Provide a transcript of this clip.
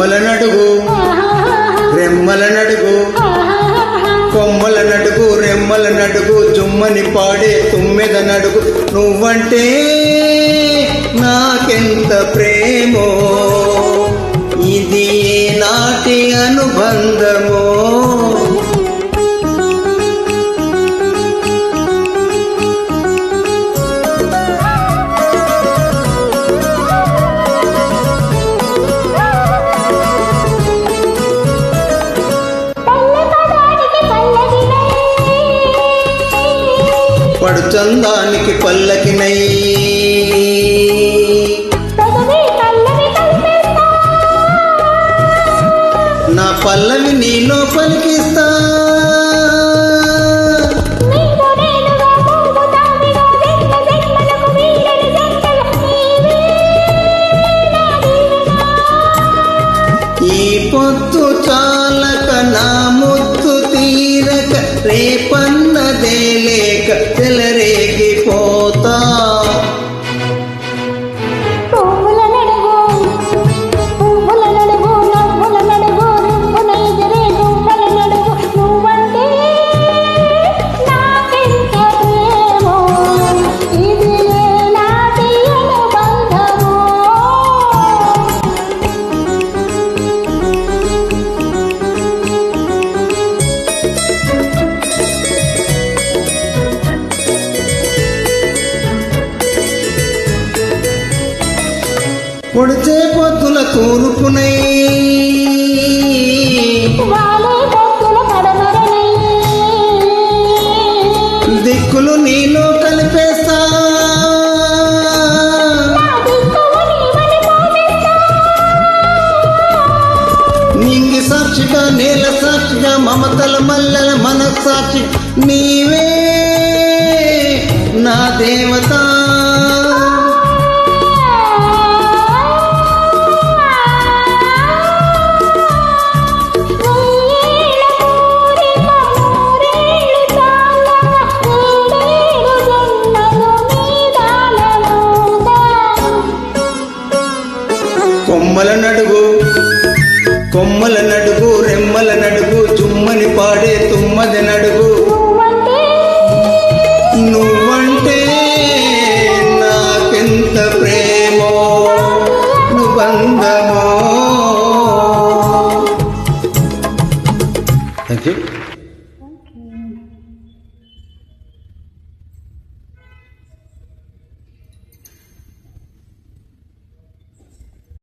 కొమ్మల నడుగు. రెమ్మల నడుగు. కొమ్మల నడుగు రెమ్మల నడుగు జుమ్మని పాడే తుమ్మెద నడుగు. నువ్వంటే నాకెంత ప్రేమో? ఇది నాటి అనుబంధము? చందానికి పల్లకినై నా పల్లవి నీలో పలికిస్తా. పొడిచే పొత్తుల తూర్పునై. దిక్కులు నీలో కలిపేస్తా నింగి సాక్షిగా నేల సాక్షిగా మమతల మల్లెల మనస్సాక్షి నీవే. కొమ్మల నడుగు కొమ్మల నడుగు రెమ్మల నడుగు.